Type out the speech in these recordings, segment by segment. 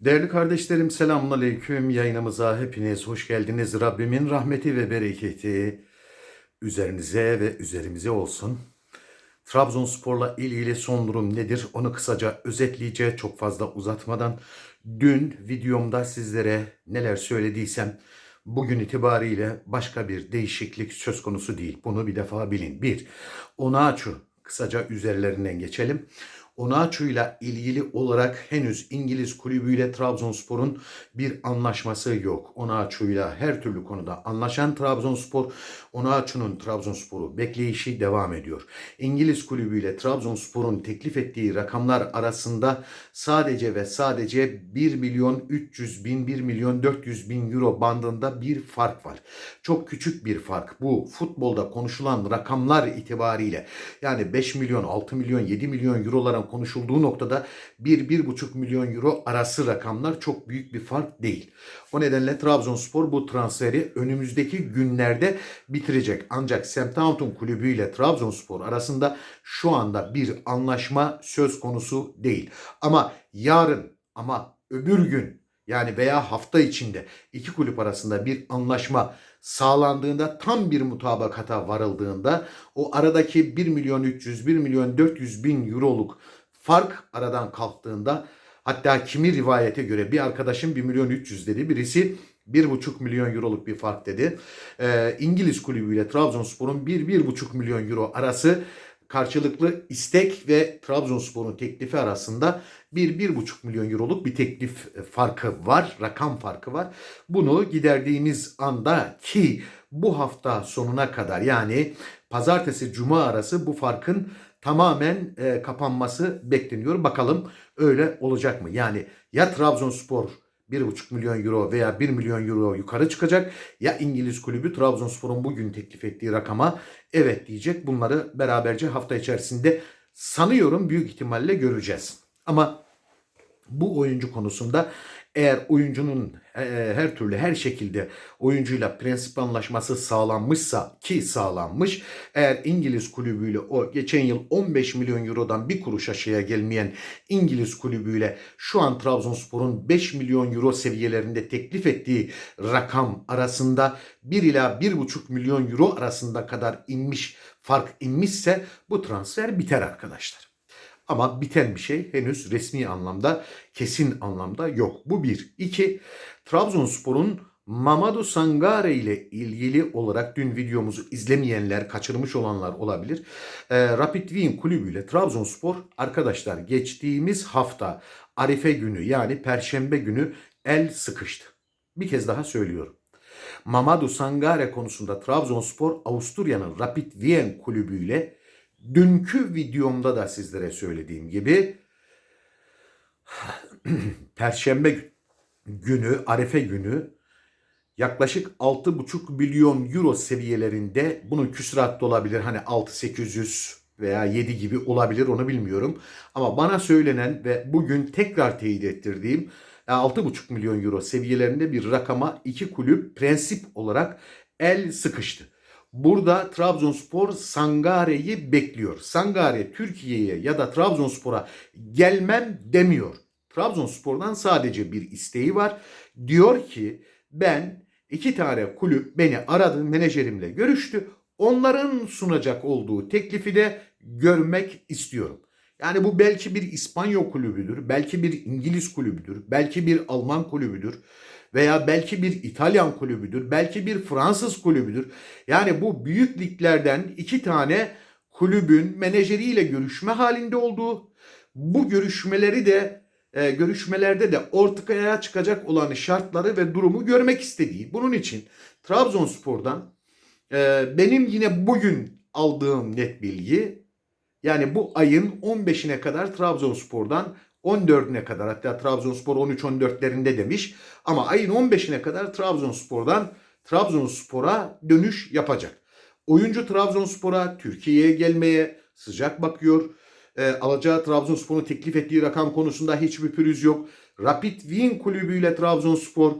Değerli kardeşlerim selamun aleyküm. Yayınımıza hepiniz hoş geldiniz. Rabbimin rahmeti ve bereketi üzerinize ve üzerimize olsun. Trabzonspor'la ilgili son durum nedir? Onu kısaca özetleyeceğiz çok fazla uzatmadan. Dün videomda sizlere neler söylediysem bugün itibariyle başka bir değişiklik söz konusu değil. Bunu bir defa bilin. Bir, Onaçu kısaca üzerlerinden geçelim. Onaçu'yla ilgili olarak henüz İngiliz kulübüyle Trabzonspor'un bir anlaşması yok. Onaçu'yla her türlü konuda anlaşan Trabzonspor, Onaçu'nun Trabzonspor'u bekleyişi devam ediyor. İngiliz kulübüyle Trabzonspor'un teklif ettiği rakamlar arasında sadece ve sadece 1 milyon 300 bin, 1 milyon 400 bin euro bandında bir fark var. Çok küçük bir fark. Bu futbolda konuşulan rakamlar itibariyle yani 5 milyon, 6 milyon, 7 milyon euroların konuşulduğu noktada 1-1,5 milyon euro arası rakamlar çok büyük bir fark değil. O nedenle Trabzonspor bu transferi önümüzdeki günlerde bitirecek. Ancak Southampton kulübü ile Trabzonspor arasında şu anda bir anlaşma söz konusu değil. Ama yarın ama öbür gün yani veya hafta içinde iki kulüp arasında bir anlaşma sağlandığında tam bir mutabakata varıldığında o aradaki 1 milyon 300 1 milyon 400 bin euroluk fark aradan kalktığında hatta kimi rivayete göre bir arkadaşım 1 milyon 300 dedi birisi 1,5 milyon euroluk bir fark dedi. Ee, İngiliz kulübüyle Trabzonspor'un 1-1,5 milyon euro arası karşılıklı istek ve Trabzonspor'un teklifi arasında 1-1,5 milyon euroluk bir teklif farkı var, rakam farkı var. Bunu giderdiğimiz anda ki bu hafta sonuna kadar yani pazartesi cuma arası bu farkın tamamen e, kapanması bekleniyor. Bakalım öyle olacak mı? Yani ya Trabzonspor 1,5 milyon euro veya 1 milyon euro yukarı çıkacak ya İngiliz kulübü Trabzonspor'un bugün teklif ettiği rakama evet diyecek. Bunları beraberce hafta içerisinde sanıyorum büyük ihtimalle göreceğiz. Ama bu oyuncu konusunda eğer oyuncunun e, her türlü her şekilde oyuncuyla prensip anlaşması sağlanmışsa ki sağlanmış eğer İngiliz kulübüyle o geçen yıl 15 milyon eurodan bir kuruş aşağıya gelmeyen İngiliz kulübüyle şu an Trabzonspor'un 5 milyon euro seviyelerinde teklif ettiği rakam arasında 1 ila 1,5 milyon euro arasında kadar inmiş fark inmişse bu transfer biter arkadaşlar. Ama biten bir şey henüz resmi anlamda, kesin anlamda yok. Bu bir. İki, Trabzonspor'un Mamadou Sangare ile ilgili olarak dün videomuzu izlemeyenler, kaçırmış olanlar olabilir. E, Rapid Wien kulübüyle Trabzonspor arkadaşlar geçtiğimiz hafta Arife günü yani Perşembe günü el sıkıştı. Bir kez daha söylüyorum. Mamadou Sangare konusunda Trabzonspor Avusturya'nın Rapid Wien kulübüyle dünkü videomda da sizlere söylediğim gibi Perşembe günü, Arefe günü yaklaşık 6,5 milyon euro seviyelerinde bunun küsuratlı olabilir. Hani 6-800 veya 7 gibi olabilir onu bilmiyorum. Ama bana söylenen ve bugün tekrar teyit ettirdiğim 6,5 milyon euro seviyelerinde bir rakama iki kulüp prensip olarak el sıkıştı. Burada Trabzonspor Sangare'yi bekliyor. Sangare Türkiye'ye ya da Trabzonspor'a gelmem demiyor. Trabzonspor'dan sadece bir isteği var. Diyor ki ben iki tane kulüp beni aradı, menajerimle görüştü. Onların sunacak olduğu teklifi de görmek istiyorum. Yani bu belki bir İspanyol kulübüdür, belki bir İngiliz kulübüdür, belki bir Alman kulübüdür veya belki bir İtalyan kulübüdür, belki bir Fransız kulübüdür. Yani bu büyük liglerden iki tane kulübün menajeriyle görüşme halinde olduğu, bu görüşmeleri de e, görüşmelerde de ortaya çıkacak olan şartları ve durumu görmek istediği. Bunun için Trabzonspor'dan e, benim yine bugün aldığım net bilgi yani bu ayın 15'ine kadar Trabzonspor'dan 14'üne kadar hatta Trabzonspor 13-14'lerinde demiş. Ama ayın 15'ine kadar Trabzonspor'dan Trabzonspor'a dönüş yapacak. Oyuncu Trabzonspor'a Türkiye'ye gelmeye sıcak bakıyor. E, alacağı Trabzonspor'un teklif ettiği rakam konusunda hiçbir pürüz yok. Rapid Wien kulübüyle Trabzonspor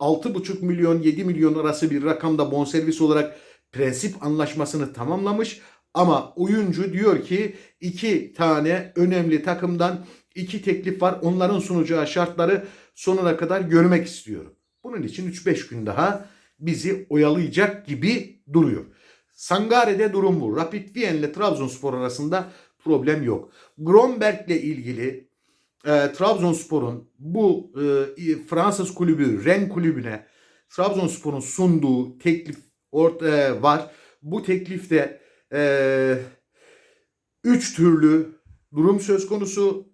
6,5 milyon 7 milyon arası bir rakamda bonservis olarak prensip anlaşmasını tamamlamış. Ama oyuncu diyor ki iki tane önemli takımdan iki teklif var. Onların sunacağı şartları sonuna kadar görmek istiyorum. Bunun için 3-5 gün daha bizi oyalayacak gibi duruyor. Sangare'de durum bu. Rapid Wien ile Trabzonspor arasında problem yok. Gromberg ile ilgili e, Trabzonspor'un bu e, Fransız kulübü Ren kulübüne Trabzonspor'un sunduğu teklif orta, e, var. Bu teklifte e, üç türlü durum söz konusu.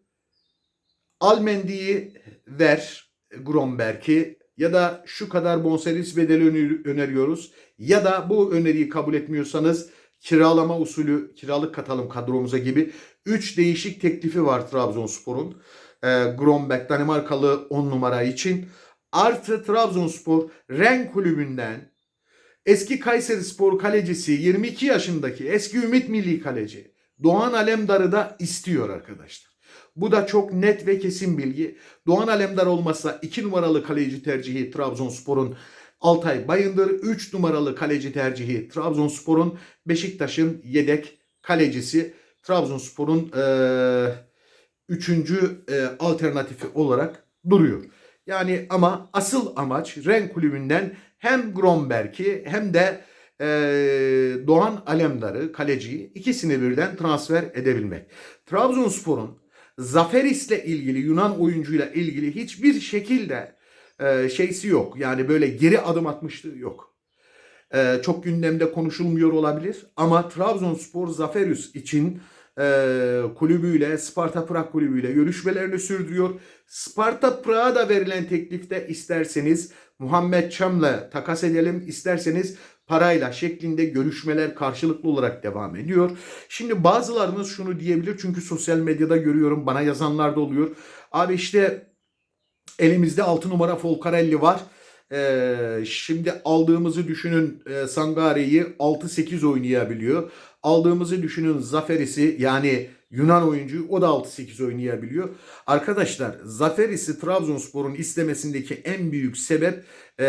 Almendi'yi ver Gromberg'i ya da şu kadar bonservis bedeli öner- öneriyoruz ya da bu öneriyi kabul etmiyorsanız kiralama usulü kiralık katalım kadromuza gibi 3 değişik teklifi var Trabzonspor'un. E, Gromberg Danimarkalı 10 numara için. Artı Trabzonspor Ren kulübünden eski Kayseri Spor kalecisi 22 yaşındaki eski Ümit Milli kaleci Doğan Alemdar'ı da istiyor arkadaşlar. Bu da çok net ve kesin bilgi. Doğan Alemdar olmazsa 2 numaralı kaleci tercihi Trabzonspor'un Altay Bayındır, 3 numaralı kaleci tercihi Trabzonspor'un Beşiktaş'ın yedek kalecisi Trabzonspor'un eee üçüncü e, alternatifi olarak duruyor. Yani ama asıl amaç Ren kulübünden hem Gromberg'i hem de e, Doğan Alemdar'ı kaleciyi ikisini birden transfer edebilmek. Trabzonspor'un Zaferis'le ilgili Yunan oyuncuyla ilgili hiçbir şekilde e, şeysi yok. Yani böyle geri adım atmışlığı yok. E, çok gündemde konuşulmuyor olabilir ama Trabzonspor Zaferius için e, kulübüyle, Sparta Prag kulübüyle görüşmelerini sürdürüyor. Sparta Prag'a da verilen teklifte isterseniz Muhammed Çam'la takas edelim, isterseniz parayla şeklinde görüşmeler karşılıklı olarak devam ediyor. Şimdi bazılarınız şunu diyebilir çünkü sosyal medyada görüyorum bana yazanlar da oluyor. Abi işte elimizde 6 numara Folcarelli var. Ee, şimdi aldığımızı düşünün e, Sangare'yi 6-8 oynayabiliyor. Aldığımızı düşünün Zaferis'i yani Yunan oyuncuyu o da 6-8 oynayabiliyor. Arkadaşlar Zaferis'i Trabzonspor'un istemesindeki en büyük sebep e,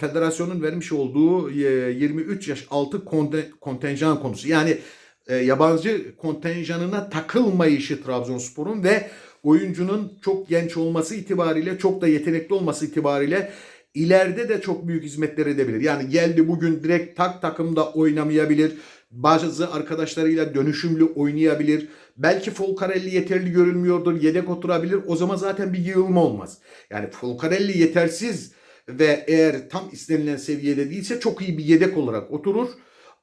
federasyonun vermiş olduğu e, 23 yaş altı konte- kontenjan konusu. Yani e, yabancı kontenjanına takılmayışı Trabzonspor'un ve oyuncunun çok genç olması itibariyle çok da yetenekli olması itibariyle ileride de çok büyük hizmetler edebilir. Yani geldi bugün direkt tak takımda oynamayabilir. Bazı arkadaşlarıyla dönüşümlü oynayabilir. Belki Folcarelli yeterli görülmüyordur. Yedek oturabilir. O zaman zaten bir yığılma olmaz. Yani Folcarelli yetersiz ve eğer tam istenilen seviyede değilse çok iyi bir yedek olarak oturur.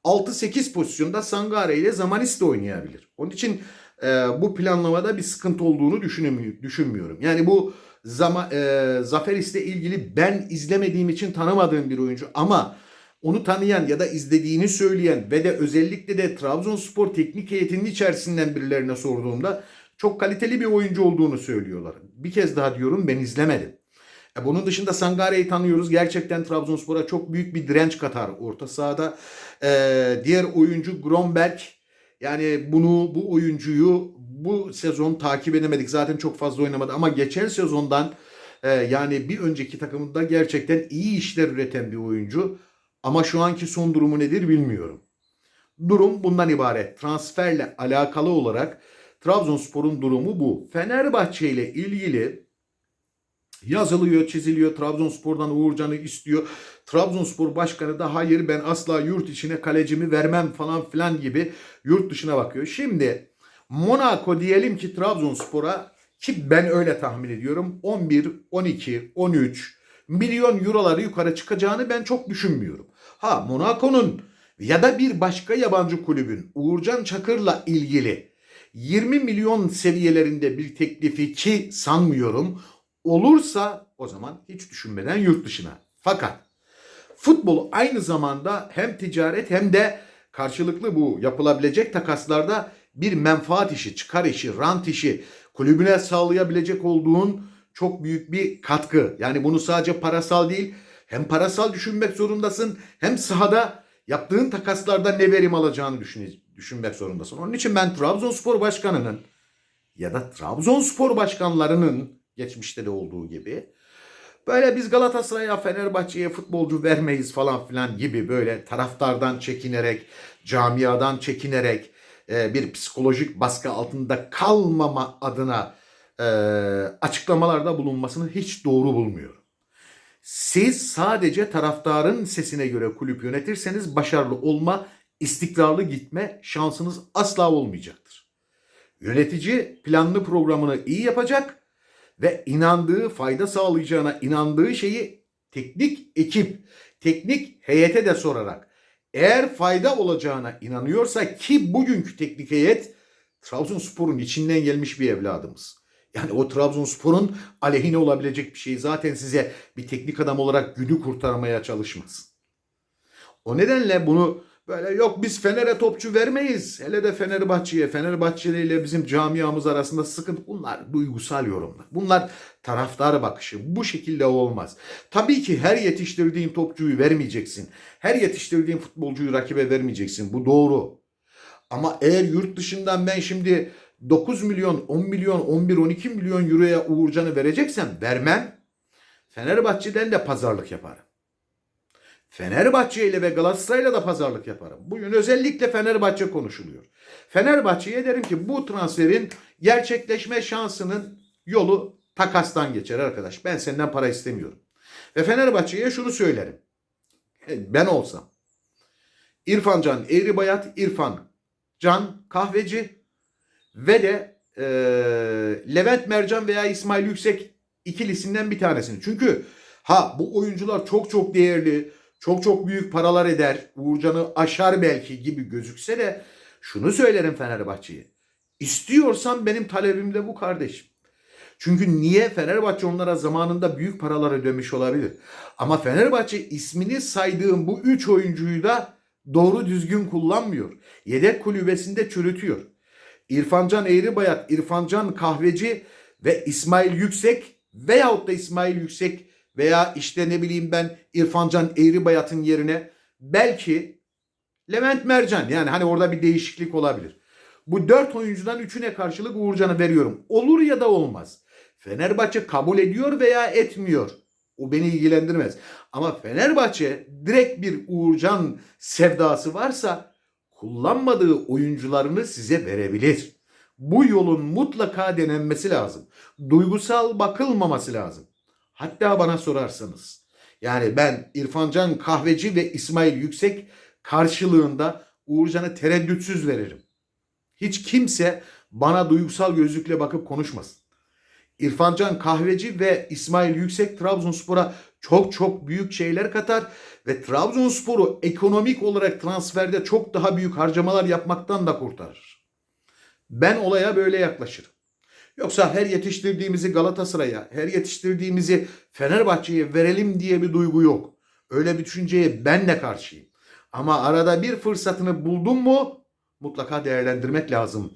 6-8 pozisyonda Sangare ile Zamanis de oynayabilir. Onun için e, bu planlamada bir sıkıntı olduğunu düşünmüyorum. Yani bu Zama, e, Zaferis'le ilgili ben izlemediğim için tanımadığım bir oyuncu ama onu tanıyan ya da izlediğini söyleyen ve de özellikle de Trabzonspor teknik heyetinin içerisinden birilerine sorduğumda çok kaliteli bir oyuncu olduğunu söylüyorlar. Bir kez daha diyorum ben izlemedim. E, Bunun dışında Sangare'yi tanıyoruz. Gerçekten Trabzonspor'a çok büyük bir direnç katar orta sahada. Ee, diğer oyuncu Gromberg. Yani bunu bu oyuncuyu bu sezon takip edemedik. Zaten çok fazla oynamadı ama geçen sezondan e, yani bir önceki takımında gerçekten iyi işler üreten bir oyuncu. Ama şu anki son durumu nedir bilmiyorum. Durum bundan ibaret. Transferle alakalı olarak Trabzonspor'un durumu bu. Fenerbahçe ile ilgili yazılıyor, çiziliyor. Trabzonspor'dan Uğurcan'ı istiyor. Trabzonspor başkanı da hayır ben asla yurt içine kalecimi vermem falan filan gibi yurt dışına bakıyor. Şimdi Monaco diyelim ki Trabzonspor'a ki ben öyle tahmin ediyorum 11, 12, 13 milyon euroları yukarı çıkacağını ben çok düşünmüyorum. Ha Monaco'nun ya da bir başka yabancı kulübün Uğurcan Çakır'la ilgili 20 milyon seviyelerinde bir teklifi ki sanmıyorum olursa o zaman hiç düşünmeden yurt dışına. Fakat futbol aynı zamanda hem ticaret hem de karşılıklı bu yapılabilecek takaslarda bir menfaat işi, çıkar işi, rant işi, kulübüne sağlayabilecek olduğun çok büyük bir katkı. Yani bunu sadece parasal değil, hem parasal düşünmek zorundasın hem sahada yaptığın takaslarda ne verim alacağını düşün, düşünmek zorundasın. Onun için ben Trabzonspor Başkanı'nın ya da Trabzonspor başkanlarının geçmişte de olduğu gibi böyle biz Galatasaray'a, Fenerbahçe'ye futbolcu vermeyiz falan filan gibi böyle taraftardan çekinerek, camiadan çekinerek e, bir psikolojik baskı altında kalmama adına e, açıklamalarda bulunmasını hiç doğru bulmuyorum. Siz sadece taraftarın sesine göre kulüp yönetirseniz başarılı olma, istikrarlı gitme şansınız asla olmayacaktır. Yönetici planlı programını iyi yapacak ve inandığı, fayda sağlayacağına inandığı şeyi teknik ekip, teknik heyete de sorarak eğer fayda olacağına inanıyorsa ki bugünkü teknik heyet Trabzonspor'un içinden gelmiş bir evladımız. Yani o Trabzonspor'un aleyhine olabilecek bir şey zaten size bir teknik adam olarak günü kurtarmaya çalışmaz. O nedenle bunu böyle yok biz Fener'e topçu vermeyiz. Hele de Fenerbahçe'ye, Fenerbahçeli ile bizim camiamız arasında sıkıntı. Bunlar duygusal yorumlar. Bunlar taraftar bakışı. Bu şekilde olmaz. Tabii ki her yetiştirdiğin topçuyu vermeyeceksin. Her yetiştirdiğin futbolcuyu rakibe vermeyeceksin. Bu doğru. Ama eğer yurt dışından ben şimdi 9 milyon, 10 milyon, 11, 12 milyon euroya Uğurcan'ı vereceksem vermem. Fenerbahçe'den de pazarlık yaparım. Fenerbahçe ile ve Galatasaray'la da pazarlık yaparım. Bugün özellikle Fenerbahçe konuşuluyor. Fenerbahçe'ye derim ki bu transferin gerçekleşme şansının yolu takastan geçer arkadaş. Ben senden para istemiyorum. Ve Fenerbahçe'ye şunu söylerim. E, Ben olsam. İrfan Can Eğri Bayat, İrfan Can Kahveci ve de e, Levent Mercan veya İsmail Yüksek ikilisinden bir tanesini. Çünkü ha bu oyuncular çok çok değerli, çok çok büyük paralar eder, Uğurcan'ı aşar belki gibi gözükse de şunu söylerim Fenerbahçe'ye. İstiyorsan benim talebim de bu kardeşim. Çünkü niye Fenerbahçe onlara zamanında büyük paralar ödemiş olabilir. Ama Fenerbahçe ismini saydığım bu üç oyuncuyu da doğru düzgün kullanmıyor. Yedek kulübesinde çürütüyor. İrfancan Eğribayat, İrfancan Kahveci ve İsmail Yüksek veyahut da İsmail Yüksek veya işte ne bileyim ben İrfancan Eğribayat'ın yerine belki Levent Mercan yani hani orada bir değişiklik olabilir. Bu dört oyuncudan üçüne karşılık Uğurcan'ı veriyorum. Olur ya da olmaz. Fenerbahçe kabul ediyor veya etmiyor. O beni ilgilendirmez. Ama Fenerbahçe direkt bir Uğurcan sevdası varsa kullanmadığı oyuncularını size verebilir. Bu yolun mutlaka denenmesi lazım. Duygusal bakılmaması lazım. Hatta bana sorarsanız. Yani ben İrfancan Kahveci ve İsmail Yüksek karşılığında Uğurcan'ı tereddütsüz veririm. Hiç kimse bana duygusal gözlükle bakıp konuşmasın. İrfancan Kahveci ve İsmail Yüksek Trabzonspor'a çok çok büyük şeyler katar ve Trabzonspor'u ekonomik olarak transferde çok daha büyük harcamalar yapmaktan da kurtarır. Ben olaya böyle yaklaşırım. Yoksa her yetiştirdiğimizi Galatasaray'a, her yetiştirdiğimizi Fenerbahçe'ye verelim diye bir duygu yok. Öyle bir düşünceye ben de karşıyım. Ama arada bir fırsatını buldum mu mutlaka değerlendirmek lazım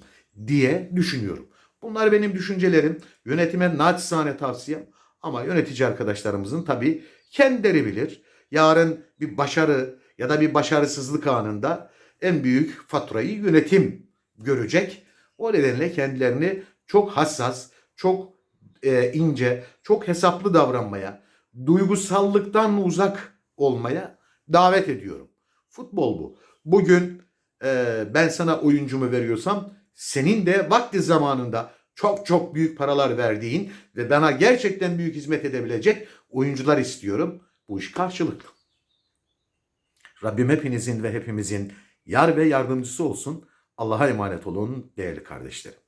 diye düşünüyorum. Bunlar benim düşüncelerim. Yönetime naçizane tavsiyem. Ama yönetici arkadaşlarımızın tabii kendileri bilir. Yarın bir başarı ya da bir başarısızlık anında en büyük faturayı yönetim görecek. O nedenle kendilerini çok hassas, çok e, ince, çok hesaplı davranmaya, duygusallıktan uzak olmaya davet ediyorum. Futbol bu. Bugün e, ben sana oyuncumu veriyorsam senin de vakti zamanında çok çok büyük paralar verdiğin ve bana gerçekten büyük hizmet edebilecek oyuncular istiyorum. Bu iş karşılıklı. Rabbim hepinizin ve hepimizin yar ve yardımcısı olsun. Allah'a emanet olun değerli kardeşlerim.